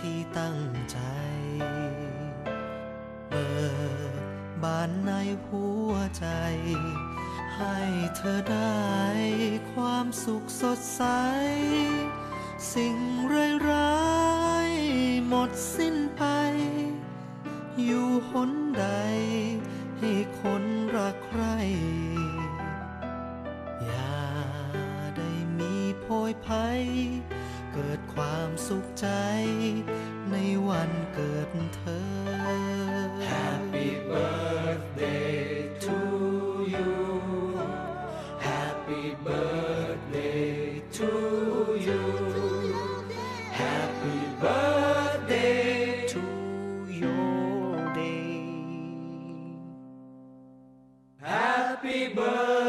ที่ตั้งใจ เปิดบานในหัวใจ ให้เธอได้ความสุขสดใส สิ่งร้ายๆหมดสิ้นไป อยู่หนใด ให้คนรักใคร อย่าได้มีโพยภัย เกิดความสุขใจ ในวันเกิดเธอ Happy birthday to you Happy birthday to you Happy birthday to your day Happy birthday